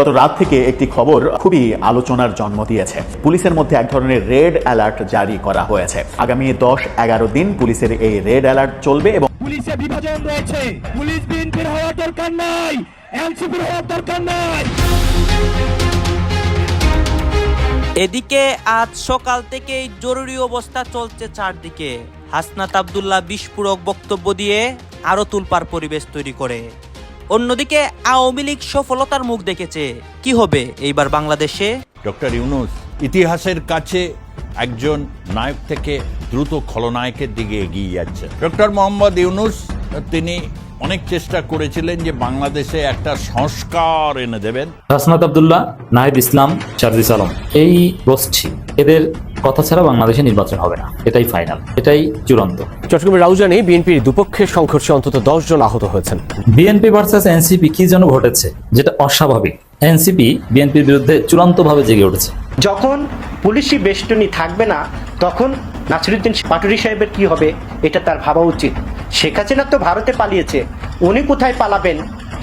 গত রাত থেকে একটি খবর খুবই আলোচনার জন্ম দিয়েছে। পুলিশের মধ্যে এক ধরনের রেড অ্যালার্ট জারি করা হয়েছে। আগামী দশ এগারো দিন পুলিশের এই রেড অ্যালার্ট চলবে এবং পুলিশে বিভাজন রয়েছে। পুলিশ বিএনপির হওয়ার দরকার নাই। এনসিপির হওয়ার দরকার নাই। এদিকে আজ সকাল থেকেই জরুরি অবস্থা চলছে চারদিকে। হাসনাত আবদুল্লাহ বিস্ফোরক বক্তব্য দিয়ে আরও তুলপার পরিবেশ তৈরি করে। অন্যদিকে আওয়ামী লীগ সফলতার মুখ দেখেছে। কি হবে এইবার বাংলাদেশে? ডক্টর ইউনুস ইতিহাসের কাছে একজন নায়ক থেকে দ্রুত খলনায়কের দিকে এগিয়ে যাচ্ছে। ডক্টর মোহাম্মদ ইউনুস তিনি অনেক চেষ্টা করেছিলেন যে বাংলাদেশে একটা সংস্কার এনে দেবেন। হাসনাত আবদুল্লাহ নাহিদ ইসলাম শারদিস আলম এই গোষ্ঠী এদের কথা ছাড়া বাংলাদেশে নির্বাচন হবে না। এটাই ফাইনাল এটাই চূড়ান্ত। চট্টগ্রামের রাউজানে বিএনপির দুপক্ষের সংঘর্ষে অন্তত দশ জন আহত হয়েছেন। বিএনপি ভার্সেস এনসিপি কি যেন ঘটেছে যেটা অস্বাভাবিক। এনসিপি বিএনপির বিরুদ্ধে চূড়ান্তভাবে জেগে উঠেছে। যখন পুলিশি বেষ্টনী থাকবে না তখন নাসিরুদ্দিন পাটুরি সাহেবের কি হবে এটা তার ভাবা উচিত। শেখ হাসিনা তো ভারতে পালিয়েছে উনি কোথায় পালাবেন?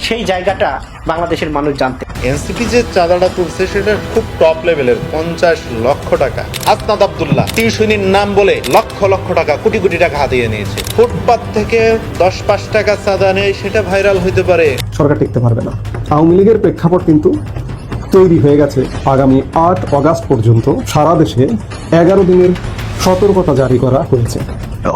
সেই জায়গাটা বাংলাদেশের মানুষ জানতে এনসিপি যে চাঁদাটা তুলছে সেটা খুব টপ লেভেলের পঞ্চাশ লক্ষ টাকা। আসনাদ আবদুল্লাহ টিউশনির নাম বলে লক্ষ লক্ষ টাকা কোটি কোটি টাকা হাতিয়ে নিয়েছে। ফুটপাত থেকে দশ পাঁচ টাকা চাঁদা নেই সেটা ভাইরাল হইতে পারে। সরকার টিকতে পারবে না। আওয়ামী লীগের প্রেক্ষাপট কিন্তু তৈরি হয়ে গেছে আগামী আট অগাস্ট পর্যন্ত। সারা দেশে এগারো দিনের সতর্কতা জারি করা হয়েছে।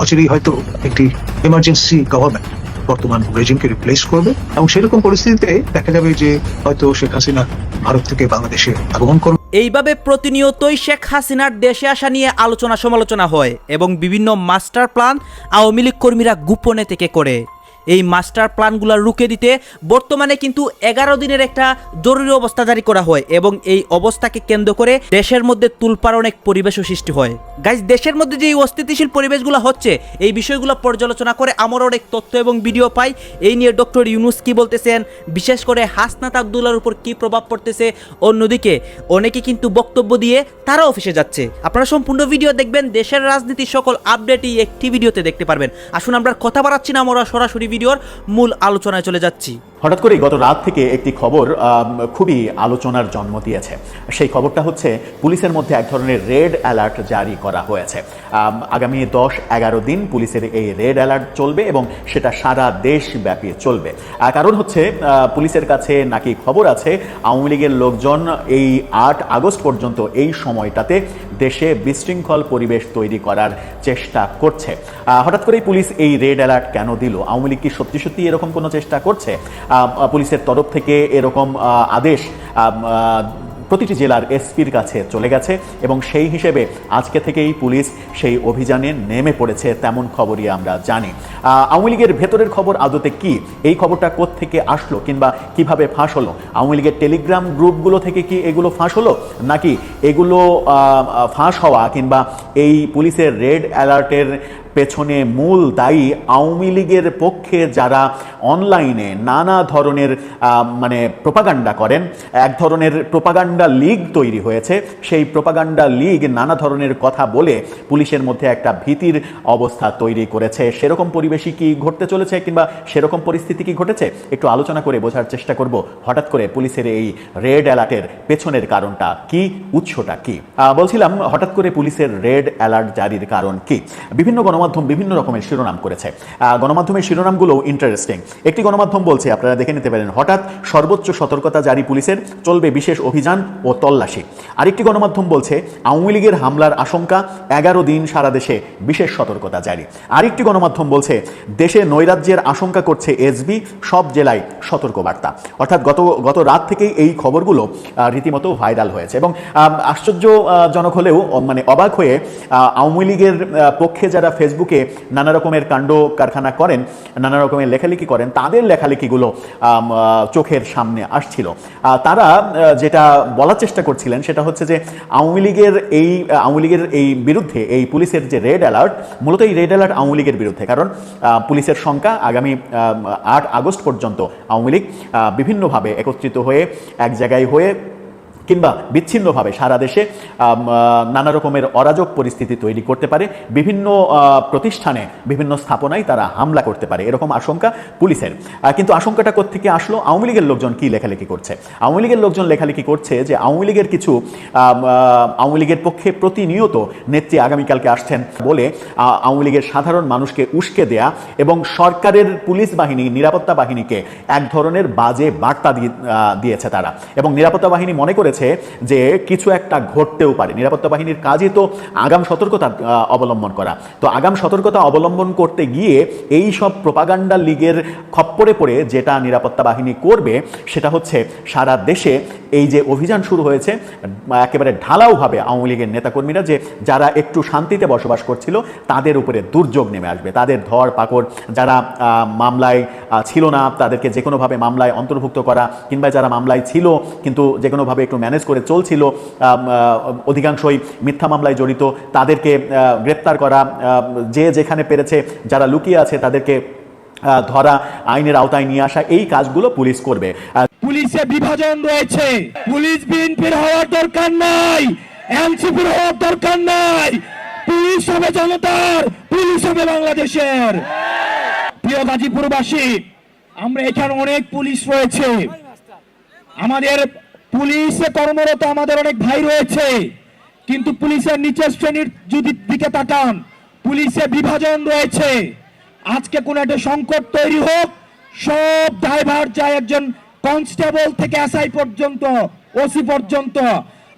অচিরেই হয়তো একটি এমার্জেন্সি গভর্নমেন্ট বর্তমান রেজিমকে রিপ্লেস করবে এবং সেরকম পরিস্থিতিতে দেখা যাবে যে হয়তো শেখ হাসিনা ভারত থেকে বাংলাদেশে আগমন করবে। এইভাবে প্রতিনিয়তই শেখ হাসিনার দেশে আসা নিয়ে আলোচনা সমালোচনা হয় এবং বিভিন্ন মাস্টার প্ল্যান আওয়ামী লীগ কর্মীরা গোপনে থেকে করে। এই মাস্টার প্ল্যানগুলো রুখে দিতে বর্তমানে কিন্তু এগারো দিনের একটা জরুরি অবস্থা জারি করা হয় এবং এই অবস্থাকে কেন্দ্র করে দেশের মধ্যে তুলপার অনেক পরিবেশও সৃষ্টি হয়। গাইজ দেশের মধ্যে যে অস্থিতিশীল পরিবেশগুলো হচ্ছে, এই বিষয়গুলো পর্যালোচনা করে আমরা অনেক তথ্য এবং ভিডিও পাই। এই নিয়ে ডক্টর ইউনুস কি বলতেছেন? বিশেষ করে হাসনাত আবদুল্লার উপর কি প্রভাব পড়তেছে? অন্যদিকে, অনেকে কিন্তু বক্তব্য দিয়ে তারা অফিসে যাচ্ছে। আপনারা সম্পূর্ণ ভিডিও দেখবেন, দেশের রাজনীতির সকল আপডেট এই একটি ভিডিওতে দেখতে পারবেন। আসুন আমরা কথা বাড়াচ্ছি না, আমরা সরাসরি ভিডিওর মূল আলোচনায় চলে যাচ্ছি। হঠাৎ করেই গত রাত থেকে একটি খবর খুবই আলোচনার জন্ম দিয়েছে। সেই খবরটা হচ্ছে, পুলিশের মধ্যে এক ধরনের রেড অ্যালার্ট জারি করা হয়েছে। আগামী দশ এগারো দিন পুলিশের এই রেড অ্যালার্ট চলবে এবং সেটা সারা দেশব্যাপী চলবে। কারণ হচ্ছে পুলিশের কাছে নাকি খবর আছে, আওয়ামী লীগের লোকজন এই আট আগস্ট পর্যন্ত এই সময়টাতে দেশে বিশৃঙ্খল পরিবেশ তৈরি করার চেষ্টা করছে। হঠাৎ করেই পুলিশ এই রেড অ্যালার্ট কেন দিল? আওয়ামী লীগ কি সত্যি সত্যি এরকম কোনো চেষ্টা করছে? পুলিশের তরফ থেকে এরকম আদেশ প্রতিটি জেলার এসপির কাছে চলে গেছে এবং সেই হিসেবে আজকে থেকেই পুলিশ সেই অভিযানে নেমে পড়েছে, তেমন খবরই আমরা জানি। আওয়ামী লীগের ভেতরের খবর আদতে কি? এই খবরটা থেকে আসলো কিংবা কীভাবে ফাঁস হলো? আওয়ামী লীগের টেলিগ্রাম গ্রুপগুলো থেকে কি এগুলো ফাঁস হলো? নাকি এগুলো ফাঁস হওয়া কিংবা এই পুলিশের রেড অ্যালার্টের পেছনে মূল দায়ী আওয়ামী লীগের পক্ষে যারা অনলাইনে নানা ধরনের মানে প্রোপাগান্ডা করেন, এক ধরনের প্রোপাগান্ডা লীগ তৈরি হয়েছে। সেই প্রোপাগান্ডা লীগ নানা ধরনের কথা বলে পুলিশের মধ্যে একটা ভীতির অবস্থা তৈরি করেছে। সেরকম পরিবেশই কি ঘটতে চলেছে কিংবা সেরকম পরিস্থিতি কি ঘটেছে? একটু আলোচনা করে বোঝার চেষ্টা করব। হঠাৎ করে পুলিশের এই রেড অ্যালার্টের পেছনের কারণটা কি? উৎসটা কি? বলছিলাম হঠাৎ করে পুলিশের রেড অ্যালার্ট জারির কারণ কি? বিভিন্ন গণমাধ্যম বিভিন্ন রকমের শিরোনাম করেছে। গণমাধ্যমের শিরোনামগুলো ইন্টারেস্টিং একটি গণমাধ্যম বলছে, আপনারা দেখে নিতে পারেন, হঠাৎ সর্বোচ্চ সতর্কতা জারি পুলিশের, চলবে বিশেষ অভিযান ও তল্লাশি। আরেকটি গণমাধ্যম বলছে, আওয়ামী লীগের হামলার আশঙ্কা, এগারো দিন সারা দেশে বিশেষ সতর্কতা জারি। আরেকটি গণমাধ্যম বলছে, দেশে নৈরাজ্যের আশঙ্কা করছে এসবি সব জেলায় সতর্কবার্তা। অর্থাৎ গত গত রাত থেকেই এই খবরগুলো রীতিমতো ভাইরাল হয়েছে এবং আশ্চর্যজনক হলেও মানে অবাক হয়ে আওয়ামী লীগের পক্ষে যারা ফেসবুকে নানা রকমের কাণ্ড কারখানা করেন, নানা রকমের লেখালেখি করেন, তাদের লেখালেখিগুলো চোখের সামনে আসছিল। তারা যেটা বলার চেষ্টা করছিলেন সেটা হচ্ছে যে আওয়ামী লীগের এই, আওয়ামী লীগের এই বিরুদ্ধে, এই পুলিশের যে রেড অ্যালার্ট, মূলত এই রেড অ্যালার্ট আওয়ামী লীগের বিরুদ্ধে। কারণ পুলিশের সংখ্যা আগামী আট আগস্ট পর্যন্ত আওয়ামী লীগ বিভিন্নভাবে একত্রিত হয়ে, এক জায়গায় হয়ে কিংবা বিচ্ছিন্নভাবে সারা দেশে নানা রকমের অরাজক পরিস্থিতি তৈরি করতে পারে। বিভিন্ন প্রতিষ্ঠানে বিভিন্ন স্থাপনায় তারা হামলা করতে পারে, এরকম আশঙ্কা পুলিশের। কিন্তু আশঙ্কাটা কোত্থেকে আসলো? আওয়ামী লীগের লোকজন কি লেখালেখি করছে? আওয়ামী লীগের লোকজন লেখালেখি করছে যে আওয়ামী লীগের কিছু আওয়ামী লীগের পক্ষে প্রতিনিয়ত নেত্রী আগামীকালকে আসছেন বলে আওয়ামী লীগের সাধারণ মানুষকে উস্কে দেয়া এবং সরকারের পুলিশ বাহিনী, নিরাপত্তা বাহিনীকে এক ধরনের বাজে বার্তা দিয়েছে তারা। এবং নিরাপত্তা বাহিনী মনে করেছে যে কিছু একটা ঘটতেও পারে। নিরাপত্তা বাহিনীর কাজই তো আগাম সতর্কতা অবলম্বন করা। তো আগাম সতর্কতা অবলম্বন করতে গিয়ে এই সব প্রপাগান্ডা লীগের খপ্পরে পড়ে যেটা নিরাপত্তা বাহিনী করবে, সেটা হচ্ছে সারা দেশে এই যে অভিযান শুরু হয়েছে, একেবারে ঢালাওভাবে আওয়ামী লীগের নেতাকর্মীরা যে যারা একটু শান্তিতে বসবাস করছিল, তাদের উপরে দুর্যোগ নেমে আসবে। তাদের ধর পাকড় যারা মামলায় ছিল না, তাদেরকে যে কোনোভাবে মামলায় অন্তর্ভুক্ত করা, কিংবা যারা মামলায় ছিল, কিন্তু যে কোনোভাবে একটু ম্যানেজ করে চলছিল অধিকাংশই মিথ্যা মামলায় জড়িত। তাদেরকে গ্রেপ্তার করা যে যেখানে পেরেছে, যারা লুকিয়ে আছে তাদেরকে ধরা, আইনের আওতায় নিয়ে আসা, এই কাজগুলো পুলিশ করবে। পুলিশে বিভাজন রয়েছে। পুলিশ বিএনপির হওয়ার দরকার নাই। এনসিপির হওয়ার দরকার নাই। পুলিশ হবে জনতার, পুলিশ হবে বাংলাদেশের। প্রিয় গাজীপুরবাসী, আমরা এখানে অনেক পুলিশ রয়েছে। আমাদের পুলিশে কর্মরত আমাদের অনেক ভাই রয়েছে, কিন্তু পুলিশের নিচের শ্রেণির যদি দিকে তাকান, পুলিশে বিভাজন রয়েছে। আজকে কোন একটা সংকট তৈরি হোক, সব ড্রাইভার যায় একজন কনস্টেবল থেকে এসআই পর্যন্ত, ওসি পর্যন্ত।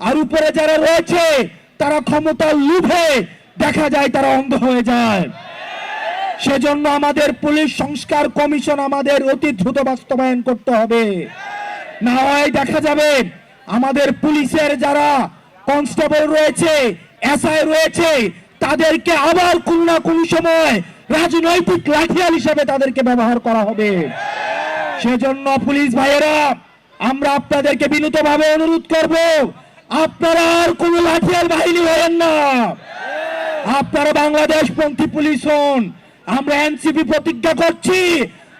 আর উপরে যারা রয়েছে, তারা ক্ষমতার লোভে দেখা যায়, তারা অন্ধ হয়ে যায়। সেজন্য আমাদের পুলিশ সংস্কার কমিশন আমাদের অতি দ্রুত বাস্তবায়ন করতে হবে। না হয় দেখা যাবে। আমাদের পুলিশের যারা কনস্টেবল রয়েছে, এসআই রয়েছে, তাদেরকে আবার কোন না কোন সময় রাজনৈতিক লাঠিয়াল হিসেবে তাদেরকে ব্যবহার করা হবে। সেজন্য পুলিশ ভাইয়েরা, আমরা আপনাদেরকে বিনীতভাবে অনুরোধ করব, আপনারা আর কোন লাঠিয়াল বাহিনী হবেন না। আপনারা বাংলাদেশ পন্থী পুলিশ হন। আমরা এনসিপি প্রতিজ্ঞা করছি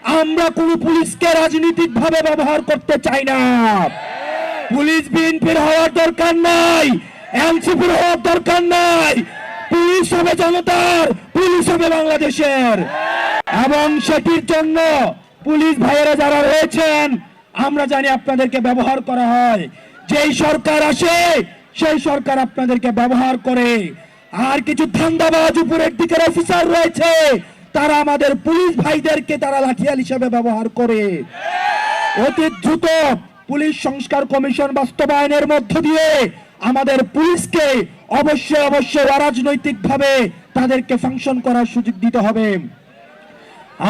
আমরা কোন পুলিশকে রাজনৈতিক ভাবে ব্যবহার করতে চাই না। পুলিশ বিএনপির হওয়ার দরকার নাই, এনসিপির হওয়ার দরকার নাই। পুলিশ হবে জনতার, পুলিশ হবে বাংলাদেশের। এবং সেটির জন্য পুলিশ ভাইয়েরা যারা রয়েছেন, আমরা জানি আপনাদেরকে ব্যবহার করা হয়। যেই সরকার আসে, সেই সরকার আপনাদেরকে ব্যবহার করে। আর কিছু ধান্দাবাজ উপরের দিকের অফিসার রয়েছে তারা আমাদের পুলিশ ভাইদেরকে তারা লাঠিয়াল হিসেবে ব্যবহার করে। অতি দ্রুত পুলিশ সংস্কার কমিশন বাস্তবায়নের মধ্য দিয়ে আমাদের পুলিশকে অবশ্যই অবশ্যই অরাজনৈতিক ভাবে তাদেরকে ফাংশন করার সুযোগ দিতে হবে।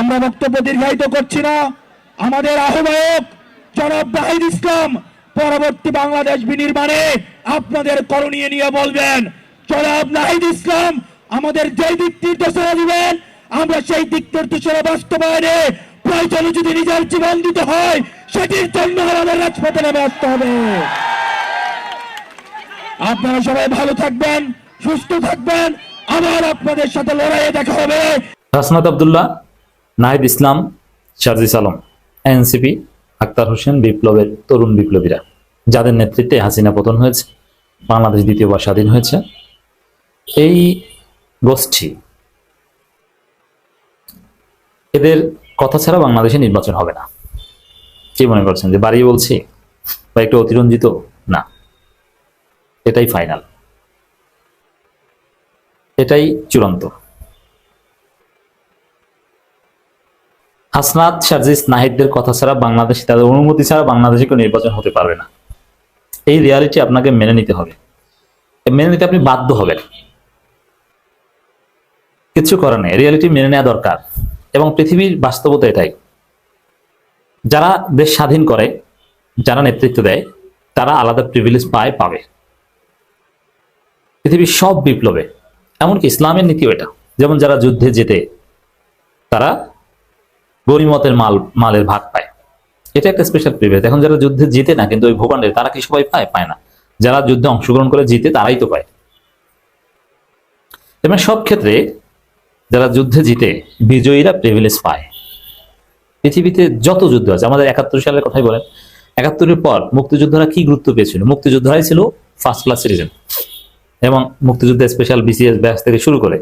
আমরা বক্তব্য দীর্ঘায়িত করছি না। আমাদের আহ্বায়ক জনাব জাহিদ ইসলাম পরবর্তী বাংলাদেশ বিনির্মাণে আপনাদের করণীয় নিয়ে বলবেন। জনাব নাহিদ ইসলাম, আমাদের যে দিক নির্দেশনা দিবেন। আমরা সেই দিক নির্দেশনা বাস্তবায়নে প্রয়োজনে যদি নিজের জীবন দিতে হয়, সেটির জন্য আমাদের রাজপথে নেমে আসতে হবে। আপনারা সবাই ভালো থাকবেন, সুস্থ থাকবেন। আবার আপনাদের সাথে লড়াইয়ে দেখা হবে। হাসনাত আবদুল্লাহ নাহিদ ইসলাম, শারজিস আলম, এনসিপি, আক্তার হোসেন বিপ্লবের তরুণ বিপ্লবীরা, যাদের নেতৃত্বে হাসিনা পতন হয়েছে, বাংলাদেশ দ্বিতীয়বার স্বাধীন হয়েছে। এই গোষ্ঠী এদের কথা ছাড়া বাংলাদেশে নির্বাচন হবে না। কি মনে করছেন? যে বাড়িয়ে বলছি বা একটু অতিরঞ্জিত? না। এটাই ফাইনাল এটাই চূড়ান্ত। হাসনাত শারজিস নাহিদদের কথা ছাড়া বাংলাদেশে, তাদের অনুমতি ছাড়া বাংলাদেশে কেউ নির্বাচন হতে পারবে না। এই রিয়ালিটি আপনাকে মেনে নিতে হবে। মেনে নিতে আপনি বাধ্য হবেন। কিছু করার নেই। রিয়ালিটি মেনে নেওয়া দরকার। এবং পৃথিবীর বাস্তবতা এটাই। যারা দেশ স্বাধীন করে, যারা নেতৃত্ব দেয়, তারা আলাদা প্রিভিলেজ পায়, পাবে। পৃথিবীর সব বিপ্লবে। এমনকি ইসলামের নীতিও এটা। যেমন যারা যুদ্ধে যেতে তারা গরিমতের মাল, মালের ভাগ পায়। এটা একটা স্পেশাল প্রিভিলেজ এখন যারা যুদ্ধে জিতে না, কিন্তু ওই ভূখণ্ডে, তারা কি সবাই পায়? পায় না। যারা যুদ্ধে অংশগ্রহণ করে, জিতে তারাই তো পায়। এবং সব ক্ষেত্রে যারা যুদ্ধে জিতে বিজয়ীরা প্রিভিলেজ পায়। পৃথিবীতে যত যুদ্ধ আছে, আমাদের একাত্তর সালের কথাই বলেন, একাত্তরের পর মুক্তিযোদ্ধারা কি গুরুত্ব পেয়েছিল? মুক্তিযোদ্ধারাই ছিল ফার্স্ট ক্লাস সিটিজেন এবং মুক্তিযুদ্ধে স্পেশাল বিসিএস ব্যাস থেকে শুরু করে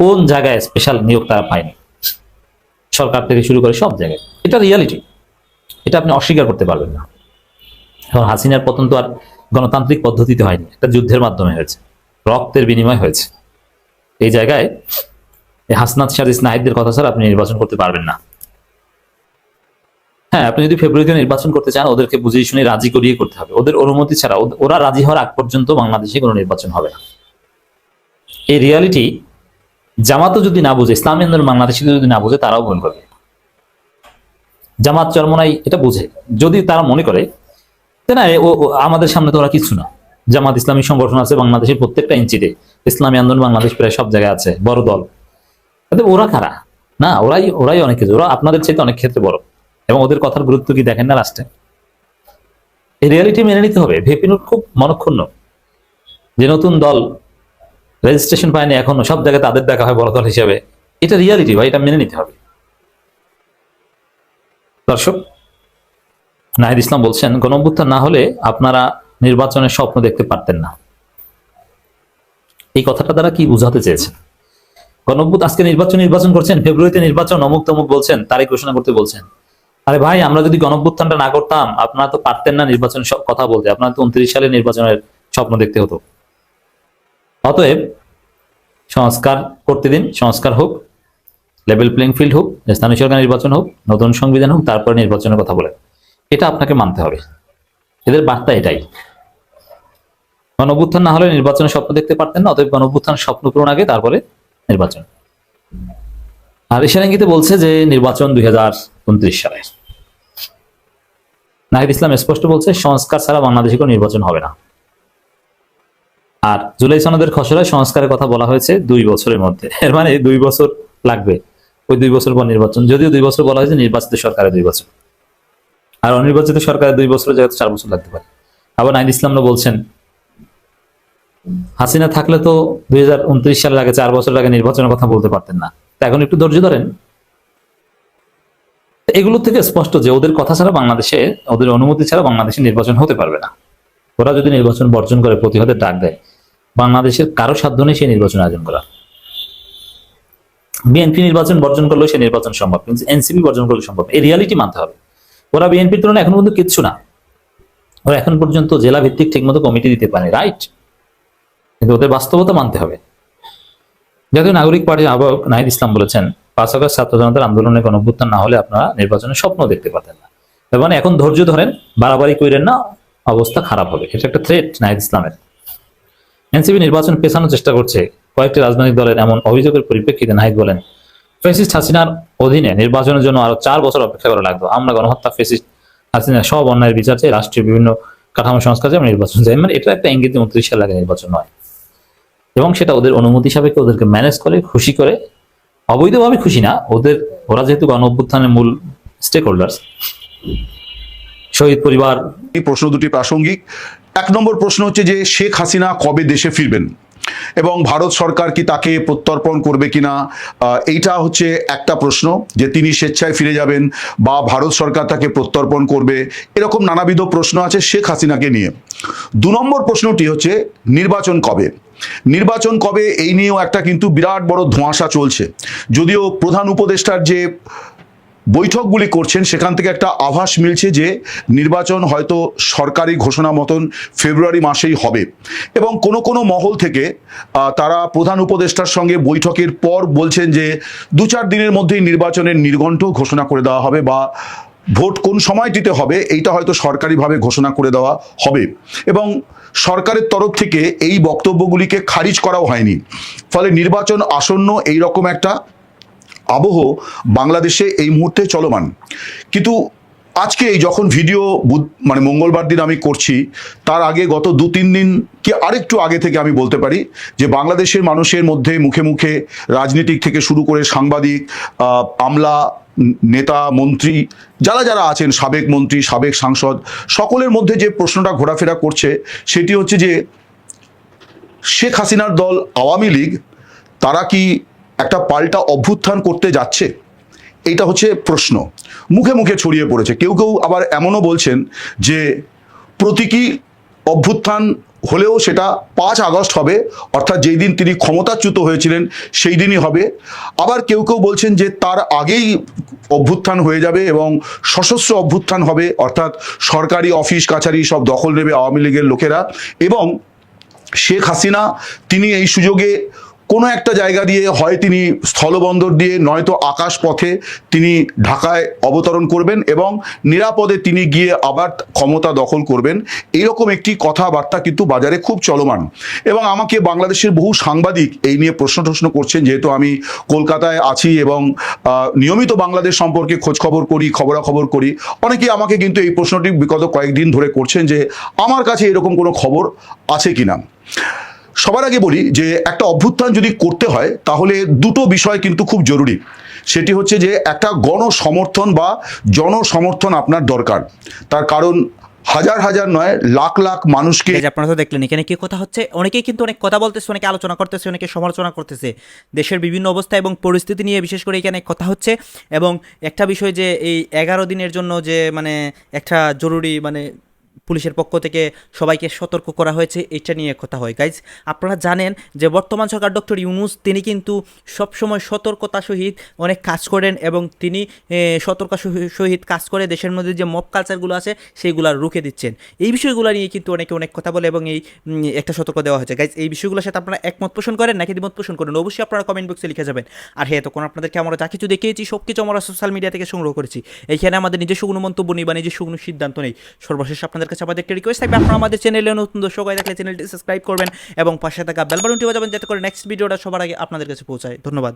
কোন জায়গায় স্পেশাল নিয়োগ তারা পায়নি? সরকার থেকে শুরু করে সব জায়গায়। এটা রিয়ালিটি এটা আপনি অস্বীকার করতে পারবেন না। এখন হাসিনার পতন তো আর গণতান্ত্রিক পদ্ধতিতে হয়নি। একটা যুদ্ধের মাধ্যমে হয়েছে। রক্তের বিনিময় হয়েছে। এই জায়গায় হাসনাত সাদিস নাহিদদের কথা ছাড়া আপনি নির্বাচন করতে পারবেন না। হ্যাঁ আপনি যদি ফেব্রুয়ারিতে নির্বাচন করতে চান, ওদেরকে বুঝিয়ে শুনে রাজি করিয়ে করতে হবে। ওদের অনুমতি ছাড়া ওরা রাজি হওয়ার আগ পর্যন্ত বাংলাদেশে কোনো নির্বাচন হবে না। এই রিয়ালিটি জামাতও যদি না বুঝে, ইসলামী আন্দোলন বাংলাদেশি যদি না বুঝে, তারাও ভুল করবে জামাত চরমনাই এটা বুঝে। যদি তারা মনে করে না ও, আমাদের সামনে তো ওরা কিছু না। জামাত ইসলামী সংগঠন আছে বাংলাদেশের প্রত্যেকটা ইঞ্চিতে। ইসলামী আন্দোলন বাংলাদেশ প্রায় সব জায়গায় আছে, বড় দল। তাতে ওরা কারা? না, ওরাই ওরাই অনেক কিছু। ওরা আপনাদের চাইতে অনেক ক্ষেত্রে বড়। এবং ওদের কথার গুরুত্ব কি দেখেন না লাস্টে এই রিয়ালিটি মেনে নিতে হবে। ভেপিনুর খুব মনক্ষুণ্ণ। যে নতুন দল রেজিস্ট্রেশন পায়নি এখনও, সব জায়গায় তাদের দেখা হয় বড় দল হিসেবে। এটা রিয়ালিটি ভাই, এটা মেনে নিতে হবে। দর্শক, নাহিদ ইসলাম বলছেন, গণঅভ্যুত্থান না হলে আপনারা নির্বাচনের স্বপ্ন দেখতে পারতেন না। এই কথাটা দ্বারা কি বুঝাতে চেয়েছেন? গণঅভ্যুত আজকে নির্বাচন নির্বাচন করছেন, ফেব্রুয়ারিতে নির্বাচন, অমুক তমুক বলছেন, তারিখ ঘোষণা করতে বলছেন। আরে ভাই, আমরা যদি গণঅভ্যুত্থানটা না করতাম, আপনারা তো পারতেন না নির্বাচনের সব কথা বলতে। আপনারা তো উনত্রিশ সালে নির্বাচনের স্বপ্ন দেখতে হতো। অতএব সংস্কার করতে দিন, সংস্কার হোক লেভেল প্লেইং ফিল্ড হোক স্থানীয় সরকার নির্বাচন হোক, নতুন সংবিধান হোক, তারপরে নির্বাচনের কথা বলেন। এটা আপনাকে মানতে হবে। এদের বার্তা এটাই। গণঅভ্যুত্থান না হলে নির্বাচনের স্বপ্ন দেখতে পারতেন না, অতএব গণঅভ্যুত্থান স্বপ্ন পূরণ আগে, তারপরে নির্বাচন। আর ইশারাঙ্গিতে বলছে যে নির্বাচন দুই হাজার উনত্রিশ সালে। নাহিদ ইসলাম স্পষ্ট বলছে, সংস্কার ছাড়া বাংলাদেশে কোনো নির্বাচন হবে না। আর জুলাই সনদের খসড়ায় সংস্কারের কথা বলা হয়েছে দুই বছরের মধ্যে। এর মানে দুই বছর লাগবে। ওই দুই বছর পর নির্বাচন। যদিও দুই বছর বলা হয়েছে নির্বাচিত সরকারের দুই বছর। আর অনির্বাচিত সরকারের দুই বছরের জায়গায় চার বছর লাগতে পারে। আবার নাইন ইসলামরা বলছেন হাসিনা থাকলে তো দুই হাজার উনত্রিশ সালের আগে চার বছর আগে নির্বাচনের কথা বলতে পারতেন না। এখন একটু ধৈর্য ধরেন। এগুলো থেকে স্পষ্ট যে ওদের কথা ছাড়া বাংলাদেশে, ওদের অনুমতি ছাড়া বাংলাদেশে নির্বাচন হতে পারবে না। ওরা যদি নির্বাচন বর্জন করে, প্রতিহতের ডাক দেয়, বাংলাদেশের কারও সাধ্য নেই সেই নির্বাচন আয়োজন করা। বিএনপি নির্বাচন বর্জন করলেও সে নির্বাচন সম্ভব, কিন্তু এনসিপি বর্জন করলে সম্ভব। এই রিয়ালিটি মানতে হবে। ওরা বিএনপির তুলনায় এখন পর্যন্ত কিচ্ছু না। ওরা এখন পর্যন্ত জেলা ভিত্তিক ঠিকমতো কমিটি দিতে পারে রাইট কিন্তু ওদের বাস্তবতা মানতে হবে। জাতীয় নাগরিক পার্টির আহ্বায়ক নাহিদ ইসলাম বলেছেন, পাঁচ আগস্ট ছাত্র জনতার আন্দোলনে কোনো অভ্যুত্থান না হলে আপনারা নির্বাচনের স্বপ্ন দেখতে পারতেন না। তার মানে এখন ধৈর্য ধরেন, বাড়াবাড়ি করেন না, অবস্থা খারাপ হবে। এটা একটা থ্রেট নাহিদ ইসলামের। এনসিপি নির্বাচন পেছানোর চেষ্টা করছে। কয়েকটি রাজনৈতিক দলের এমন অভিযোগের পরিপ্রেক্ষিতে নাহিদ বলেন, ফেসিস্ট হাসিনার অধীনে নির্বাচনের জন্য আরও চার বছর অপেক্ষা করা লাগতো আমরা গণহত্যা, ফেসিস্ট হাসিনা সব অন্যায়ের বিচার চাই রাষ্ট্রীয় বিভিন্ন কাঠামো সংস্কার চাই আমরা নির্বাচন চাই। মানে এটা একটা ইঙ্গিত উনত্রিশ সাল আগে নির্বাচন নয় এবং সেটা ওদের অনুমতি সাপেক্ষে ওদেরকে ম্যানেজ করে, খুশি করে। অবৈধভাবে খুশি না। ওদের, ওরা যেহেতু গণ অভ্যুত্থানের মূল স্টেক হোল্ডার্স শহীদ পরিবার। এই প্রশ্ন দুটি প্রাসঙ্গিক। এক নম্বর প্রশ্ন হচ্ছে যে, শেখ হাসিনা কবে দেশে ফিরবেন? এবং ভারত সরকার কি তাকে প্রত্যর্পণ করবে কিনা? এইটা হচ্ছে একটা প্রশ্ন, যে তিনি স্বেচ্ছায় ফিরে যাবেন বা ভারত সরকার তাকে প্রত্যর্পণ করবে। এরকম নানাবিধ প্রশ্ন আছে শেখ হাসিনাকে নিয়ে। দু নম্বর প্রশ্নটি হচ্ছে, নির্বাচন কবে? নির্বাচন কবে? এই নিয়েও একটা কিন্তু বিরাট বড় ধোঁয়াশা চলছে। যদিও প্রধান উপদেষ্টার যে বৈঠকগুলি করছেন, সেখান থেকে একটা আভাস মিলছে যে নির্বাচন হয়তো সরকারি ঘোষণা মতন ফেব্রুয়ারি মাসেই হবে। এবং কোনো কোনো মহল থেকে তারা প্রধান উপদেষ্টার সঙ্গে বৈঠকের পর বলছেন যে দু চার দিনের মধ্যেই নির্বাচনের নির্ঘণ্ট ঘোষণা করে দেওয়া হবে বা ভোট কোন সময়টিতে হবে, এইটা হয়তো সরকারিভাবে ঘোষণা করে দেওয়া হবে। এবং সরকারের তরফ থেকে এই বক্তব্যগুলিকে খারিজ করাও হয়নি। ফলে নির্বাচন আসন্ন এই রকম একটা আবহ বাংলাদেশে এই মুহূর্তে চলমান। কিন্তু আজকে এই যখন ভিডিও মানে মঙ্গলবার দিন আমি করছি, তার আগে গত দু তিন দিন কি আরেকটু আগে থেকে আমি বলতে পারি যে বাংলাদেশের মানুষের মধ্যে মুখে মুখে রাজনীতিক থেকে শুরু করে সাংবাদিক আমলা নেতা, মন্ত্রী, যারা যারা আছেন, সাবেক মন্ত্রী, সাবেক সাংসদ, সকলের মধ্যে যে প্রশ্নটা ঘোরাফেরা করছে, সেটি হচ্ছে যে শেখ হাসিনার দল আওয়ামী লীগ, তারা কি একটা পাল্টা অভ্যুত্থান করতে যাচ্ছে? এইটা হচ্ছে প্রশ্ন। মুখে মুখে ছড়িয়ে পড়েছে। কেউ কেউ আবার এমনও বলছেন যে প্রতীকী অভ্যুত্থান হলেও সেটা পাঁচ আগস্ট হবে, অর্থাৎ যেই দিন তিনি ক্ষমতাচ্যুত হয়েছিলেন, সেই দিনই হবে। আবার কেউ কেউ বলছেন যে তার আগেই অভ্যুত্থান হয়ে যাবে এবং সশস্ত্র অভ্যুত্থান হবে, অর্থাৎ সরকারি অফিস, কাছারি সব দখল নেবে আওয়ামী লীগের লোকেরা। এবং শেখ হাসিনা, তিনি এই সুযোগে কোনো একটা জায়গা দিয়ে হয় তিনি স্থলবন্দর দিয়ে, নয়তো আকাশ পথে তিনি ঢাকায় অবতরণ করবেন এবং নিরাপদে তিনি গিয়ে আবার ক্ষমতা দখল করবেন। এরকম একটি কথাবার্তা কিন্তু বাজারে খুব চলমান। এবং আমাকে বাংলাদেশের বহু সাংবাদিক এই নিয়ে প্রশ্ন টশ্ন করছেন, যেহেতু আমি কলকাতায় আছি এবং নিয়মিত বাংলাদেশ সম্পর্কে খোঁজখবর করি, খবরাখবর করি। অনেকেই আমাকে কিন্তু এই প্রশ্নটি বিগত কয়েকদিন ধরে করছেন যে, আমার কাছে এরকম কোনো খবর আছে কিনা? সবার আগে বলি যে একটা অভ্যুত্থান যদি করতে হয়, তাহলে দুটো বিষয় কিন্তু খুব জরুরি। সেটি হচ্ছে যে একটা গণসমর্থন বা জনসমর্থন আপনার দরকার। তার কারণ হাজার হাজার নয়, লাখ লাখ মানুষকে আপনারা তো দেখলেন, এখানে কি কথা হচ্ছে? অনেকেই কিন্তু অনেক কথা বলতেছে, অনেকে আলোচনা করতেছে, অনেকে সমালোচনা করতেছে। দেশের বিভিন্ন অবস্থা এবং পরিস্থিতি নিয়ে বিশেষ করে এখানে কথা হচ্ছে। এবং একটা বিষয় যে এই এগারো দিনের জন্য যে মানে একটা জরুরি মানে পুলিশের পক্ষ থেকে সবাইকে সতর্ক করা হয়েছে, এটা নিয়ে কথা হয়। গাইজ আপনারা জানেন যে বর্তমান সরকার ডক্টর ইউনুস, তিনি কিন্তু সবসময় সতর্কতা সহিত অনেক কাজ করেন এবং তিনি সতর্কতা সহিত কাজ করে দেশের মধ্যে যে মপ কালচারগুলো আছে, সেইগুলো রুখে দিচ্ছেন। এই বিষয়গুলো নিয়ে কিন্তু অনেকে অনেক কথা বলে এবং এই একটা সতর্ক দেওয়া হয়েছে। গাইজ এই বিষয়গুলোর সাথে আপনারা একমত পোষণ করেন নাকি দ্বিমত পোষণ করেন? অবশ্যই আপনারা কমেন্ট বক্সে লিখে যাবেন। আর হ্যাঁ তখন আপনাদেরকে আমরা যা কিছু দেখিয়েছি সব কিছু আমরা সোশ্যাল মিডিয়া থেকে সংগ্রহ করেছি। এইখানে আমাদের নিজস্ব কোনো মন্তব্য নেই বা নিজস্ব কোনো সিদ্ধান্ত নেই। সর্বশেষ আপনাদের কাছে আমাদের একটি রিকোয়েস্ট থাকবে। আপনারা আমাদের চ্যানেলে নতুন দর্শক হয়ে থাকলে চ্যানেলটি সাবস্ক্রাইব করবেন এবং পাশে থাকা বেল বাটনটি বাজাবেন যাতে করে নেক্সট ভিডিওটা সবার আগে আপনাদের কাছে পৌঁছায়। ধন্যবাদ।